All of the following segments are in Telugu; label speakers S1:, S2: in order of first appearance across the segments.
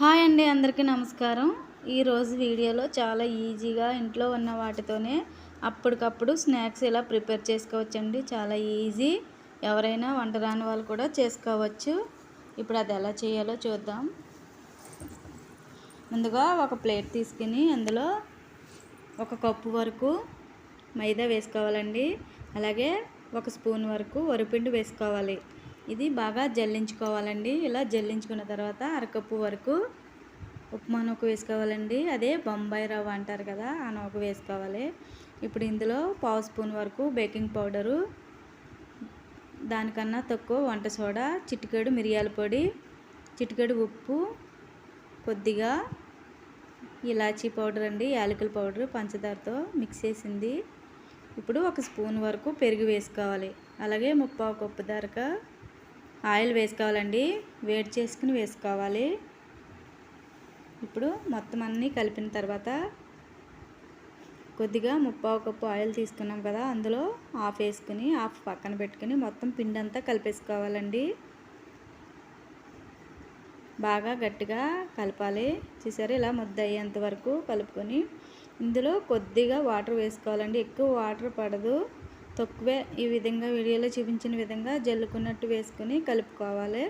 S1: హాయ్ అండి అందరికీ నమస్కారం. ఈరోజు వీడియోలో చాలా ఈజీగా ఇంట్లో ఉన్న వాటితోనే అప్పటికప్పుడు స్నాక్స్ ఇలా ప్రిపేర్ చేసుకోవచ్చండి. చాలా ఈజీ. ఎవరైనా వంట రాని వాళ్ళు కూడా చేసుకోవచ్చు. ఇప్పుడు అది ఎలా చేయాలో చూద్దాం. ముందుగా ఒక ప్లేట్ తీసుకుని అందులో ఒక కప్పు వరకు మైదా వేసుకోవాలండి. అలాగే ఒక స్పూన్ వరకు వరిపిండి వేసుకోవాలి. ఇది బాగా జల్లించుకోవాలండి. ఇలా జల్లించుకున్న తర్వాత అరకప్పు వరకు ఉప్మా నూక వేసుకోవాలండి. అదే బొంబాయి రవ్వ అంటారు కదా ఆ నూక వేసుకోవాలి. ఇప్పుడు ఇందులో పావు స్పూన్ వరకు బేకింగ్ పౌడరు దానికన్నా తక్కువ వంట సోడా చిటికెడు మిరియాల పొడి చిటికెడు ఉప్పు కొద్దిగా ఇలాచీ పౌడర్ అండి యాలకుల పౌడర్ పంచదారతో మిక్స్ చేసింది. ఇప్పుడు ఒక స్పూన్ వరకు పెరుగు వేసుకోవాలి. అలాగే ముప్పావు కప్పు దాకా ఆయిల్ వేసుకోవాలండి. వేడి చేసుకుని వేసుకోవాలి. ఇప్పుడు మొత్తం అన్నీ కలిపిన తర్వాత కొద్దిగా ముప్పావు కప్పు ఆయిల్ తీసుకున్నాం కదా అందులో ఆఫ్ వేసుకుని ఆఫ్ పక్కన పెట్టుకుని మొత్తం పిండి అంతా కలిపేసుకోవాలండి. బాగా గట్టిగా కలపాలి. చూసారు ఇలా ముద్ద అయ్యేంత వరకు కలుపుకొని ఇందులో కొద్దిగా వాటర్ వేసుకోవాలండి. ఎక్కువ వాటర్ పడదు. తక్కువే ఈ విధంగా వీడియోలో చూపించిన విధంగా జల్లుకున్నట్టు వేసుకొని కలుపుకోవాలి.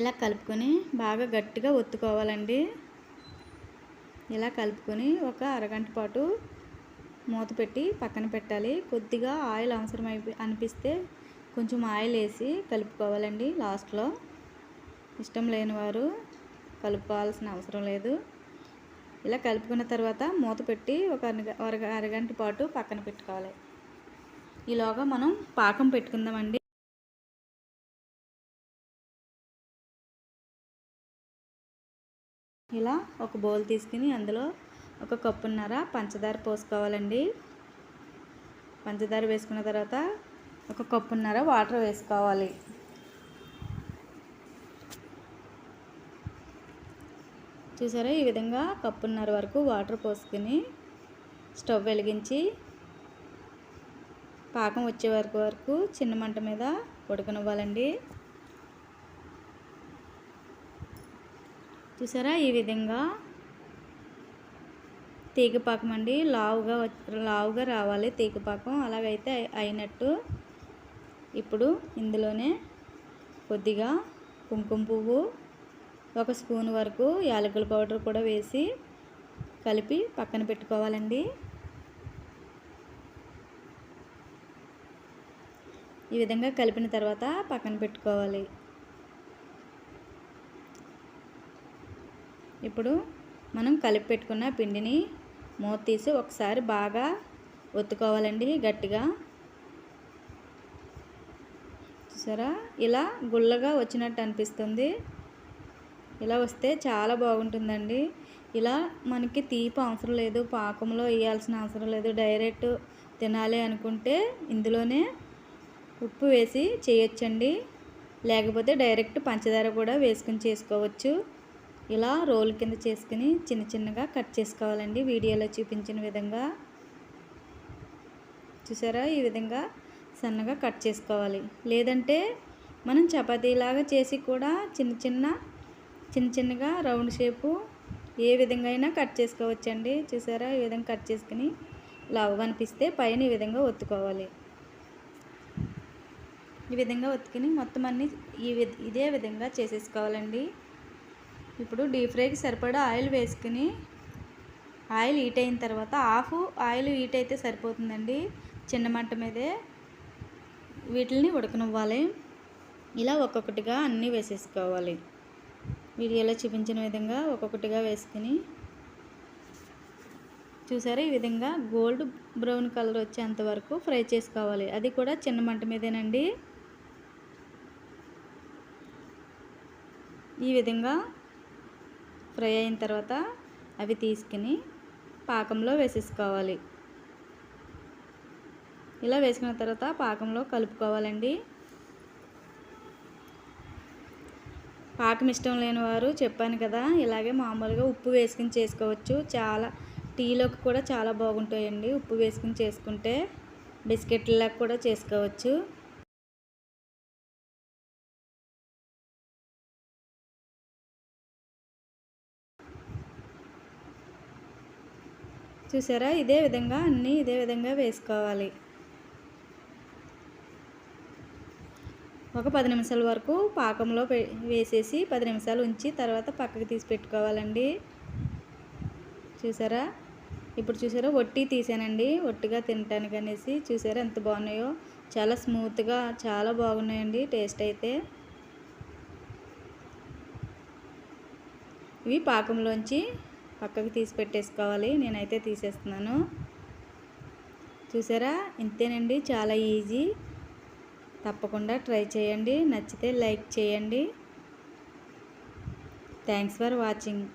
S1: ఇలా కలుపుకొని బాగా గట్టిగా ఒత్తుకోవాలండి. ఇలా కలుపుకొని ఒక అరగంట పాటు మూత పెట్టి పక్కన పెట్టాలి. కొద్దిగా ఆయిల్ అవసరం అనిపిస్తే కొంచెం ఆయిల్ వేసి కలుపుకోవాలండి లాస్ట్లో. ఇష్టం లేని వారు కలుపుకోవాల్సిన అవసరం లేదు. ఇలా కలుపుకున్న తర్వాత మూత పెట్టి ఒక అరగంట పాటు పక్కన పెట్టుకోవాలి. ఈలోగా మనం పాకం పెట్టుకుందామండి. ఇలా ఒక బౌల్ తీసుకుని అందులో ఒక కప్పున్నర పంచదార పోసుకోవాలండి. పంచదార వేసుకున్న తర్వాత ఒక కప్పున్నర వాటర్ వేసుకోవాలి. చూసారా? ఈ విధంగా కప్పున్నర వరకు వాటర్ పోసుకుని స్టవ్ వెలిగించి పాకం వచ్చే వరకు వరకు చిన్న మంట మీద ఉడకనివ్వాలండి చూసారా ఈ విధంగా తీగపాకం అండి. లావుగా లావుగా రావాలి తీగపాకం అలాగైతే అయినట్టు ఇప్పుడు ఇందులోనే కొద్దిగా కుంకుమ పువ్వు ఒక స్పూన్ వరకు యాలకుల పౌడర్ కూడా వేసి కలిపి పక్కన పెట్టుకోవాలండి. ఈ విధంగా కలిపిన తర్వాత పక్కన పెట్టుకోవాలి. ఇప్పుడు మనం కలిపి పెట్టుకున్న పిండిని మూత తీసి ఒకసారి బాగా ఒత్తుకోవాలండి గట్టిగా. చూసారా? ఇలా గుల్లగా వచ్చినట్టు అనిపిస్తుంది. ఇలా వస్తే చాలా బాగుంటుందండి. ఇలా మనకి తీపి అవసరం లేదు పాకంలో వేయాల్సిన అవసరం లేదు. డైరెక్ట్ తినాలి అనుకుంటే ఇందులోనే ఉప్పు వేసి చేయొచ్చండి. లేకపోతే డైరెక్ట్ పంచదార కూడా వేసుకుని చేసుకోవచ్చు. ఇలా రోల్ కింద చేసుకుని చిన్న చిన్నగా కట్ చేసుకోవాలండి వీడియోలో చూపించిన విధంగా. చూసారా? ఈ విధంగా సన్నగా కట్ చేసుకోవాలి. లేదంటే మనం చపాతీలాగా చేసి కూడా చిన్న చిన్న చిన్న చిన్నగా రౌండ్ షేపు ఏ విధంగా అయినా కట్ చేసుకోవచ్చండి. చూసారా? ఈ విధంగా కట్ చేసుకుని లావుగా అనిపిస్తే పైన ఈ విధంగా ఒత్తుకోవాలి. ఈ విధంగా ఉతికిని మొత్తం అన్నీ ఈ ఇదే విధంగా చేసేసుకోవాలండి. ఇప్పుడు డీప్ ఫ్రైకి సరిపడా ఆయిల్ వేసుకుని ఆయిల్ హీట్ అయిన తర్వాత హాఫ్ ఆయిల్ హీట్ అయితే సరిపోతుందండి చిన్న మంట మీదే. వీటిని ఉడకనివ్వాలి. ఇలా ఒక్కొక్కటిగా అన్నీ వేసేసుకోవాలి. వీడియోలో చూపించిన విధంగా ఒక్కొక్కటిగా వేసుకుని. చూసారా ఈ విధంగా గోల్డ్ బ్రౌన్ కలర్ వచ్చేంత వరకు ఫ్రై చేసుకోవాలి. అది కూడా చిన్న మంట మీదేనండి. ఈ విధంగా ఫ్రై అయిన తర్వాత అవి తీసుకుని పాకంలో వేసేసుకోవాలి. ఇలా వేసుకున్న తర్వాత పాకంలో కలుపుకోవాలండి. పాకం ఇష్టం లేని వారు చెప్పాను కదా ఇలాగే మామూలుగా ఉప్పు వేసుకుని చేసుకోవచ్చు. చాలా టీలోకి కూడా చాలా బాగుంటాయండి. ఉప్పు వేసుకుని చేసుకుంటే బిస్కెట్లకు కూడా చేసుకోవచ్చు. చూసారా? ఇదే విధంగా అన్నీ ఇదే విధంగా వేసుకోవాలి. ఒక పది నిమిషాల వరకు పాకంలో వేసేసి పది నిమిషాలు ఉంచి తర్వాత పక్కకి తీసి పెట్టుకోవాలండి. చూసారా? ఇప్పుడు చూసారా? ఒట్టి తీసానండి. ఒట్టిగా తినటానికి అనేసి చూసారా ఎంత బాగున్నాయో? చాలా స్మూత్గా చాలా బాగున్నాయండి టేస్ట్ అయితే. ఇవి పాకంలోంచి పక్కకి తీసి పెట్టేసుకోవాలి. నేనైతే తీసేస్తున్నాను. చూసారా? ఇంతేనండి. చాలా ఈజీ. తప్పకుండా ట్రై చేయండి. నచ్చితే లైక్ చేయండి. Thanks for watching.